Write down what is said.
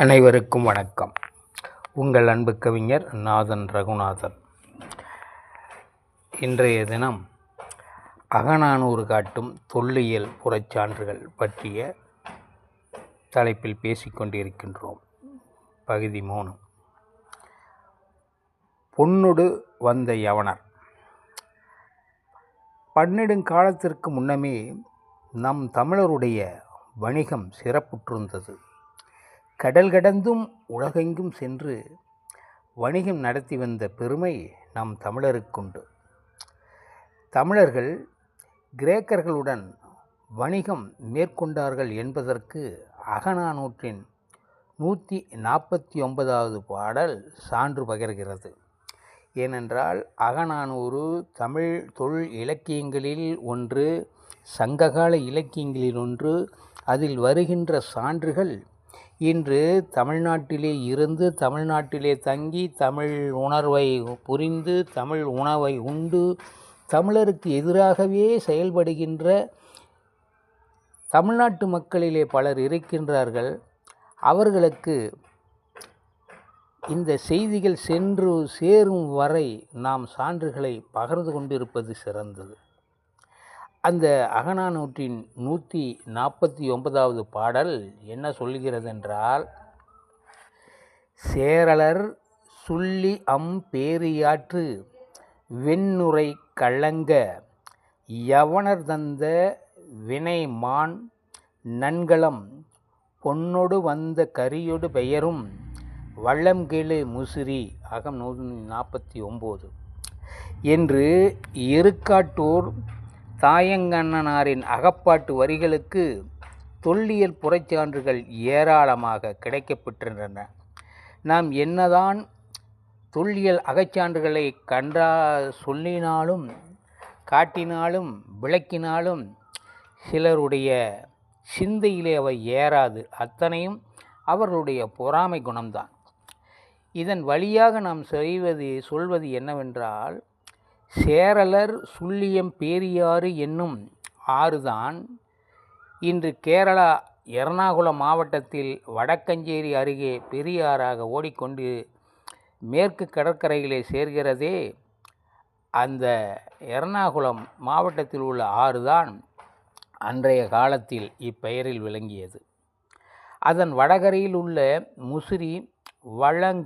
அனைவருக்கும் வணக்கம். உங்கள் அன்பு கவிஞர் நாதன் ரகுநாதன். இன்றைய தினம் அகநானூறு காட்டும் தொல்லியல் புறச்சான்றுகள் பற்றிய தலைப்பில் பேசிக்கொண்டிருக்கின்றோம் பகுதி மூணு. பொன்னொடு வந்த யவனர். பன்னெடுங்காலத்திற்கு முன்னமே நம் தமிழருடைய வணிகம் சிறப்புற்றிருந்தது. கடல் கடந்தும் உலகெங்கும் சென்று வணிகம் நடத்தி வந்த பெருமை நம் தமிழருக்குண்டு. தமிழர்கள் கிரேக்கர்களுடன் வணிகம் மேற்கொண்டார்கள் என்பதற்கு அகநானூற்றின் நூற்றி நாற்பத்தி ஒன்பதாவது பாடல் சான்று பகிர்கிறது. ஏனென்றால் அகநானூறு தமிழ் தொல் இலக்கியங்களில் ஒன்று சங்ககால இலக்கியங்களில் ஒன்று அதில் வருகின்ற சான்றுகள் இன்று தமிழ்நாட்டிலே இருந்து தமிழ்நாட்டிலே தங்கி தமிழ் உணர்வை புரிந்து தமிழ் உணவை உண்டு தமிழருக்கு எதிராகவே செயல்படுகின்ற தமிழ்நாட்டு மக்களிலே பலர் இருக்கின்றார்கள். அவர்களுக்கு இந்த செய்திகள் சென்று சேரும் வரை நாம் சான்றுகளை பகிர்ந்து கொண்டிருப்பது சிறந்தது. அந்த அகநானூற்றின் நூற்றி நாற்பத்தி ஒன்பதாவது பாடல் என்ன சொல்கிறதென்றால் சேரலர் சுள்ளி அம் பேரியாற்று வெண்ணுரை கள்ளங்க யவனர் தந்த வினைமான் நன்களம் பொன்னொடு வந்த கரியொடு பெயரும் வள்ளம்கேளு முசிறி அகம் நூற்றி நாற்பத்தி ஒம்பது என்று எருக்காட்டூர் தாயங்கண்ணனாரின் அகப்பாட்டு வரிகளுக்கு தொல்லியல் புறச்சான்றுகள் ஏராளமாக கிடைக்கப்பெற்றிருந்தன. நாம் என்னதான் தொல்லியல் அகச்சான்றுகளை கண்டா சொல்லினாலும் காட்டினாலும் விளக்கினாலும் சிலருடைய சிந்தையிலே அவை ஏறாது. அத்தனையும் அவர்களுடைய பொறாமை குணம்தான். இதன் வழியாக நாம் செய்வது சொல்வது என்னவென்றால் சேரலர் சுள்ளியம் பேரியாறு என்னும் ஆறுதான் இன்று கேரளா எர்ணாகுளம் மாவட்டத்தில் வடக்கஞ்சேரி அருகே பெரியாறாக ஓடிக்கொண்டு மேற்கு கடற்கரையிலே சேர்கிறதே அந்த எர்ணாகுளம் மாவட்டத்தில் உள்ள ஆறுதான் அன்றைய காலத்தில் இப்பெயரில் விளங்கியது. அதன் வடகரையில் உள்ள முசிறி வளங்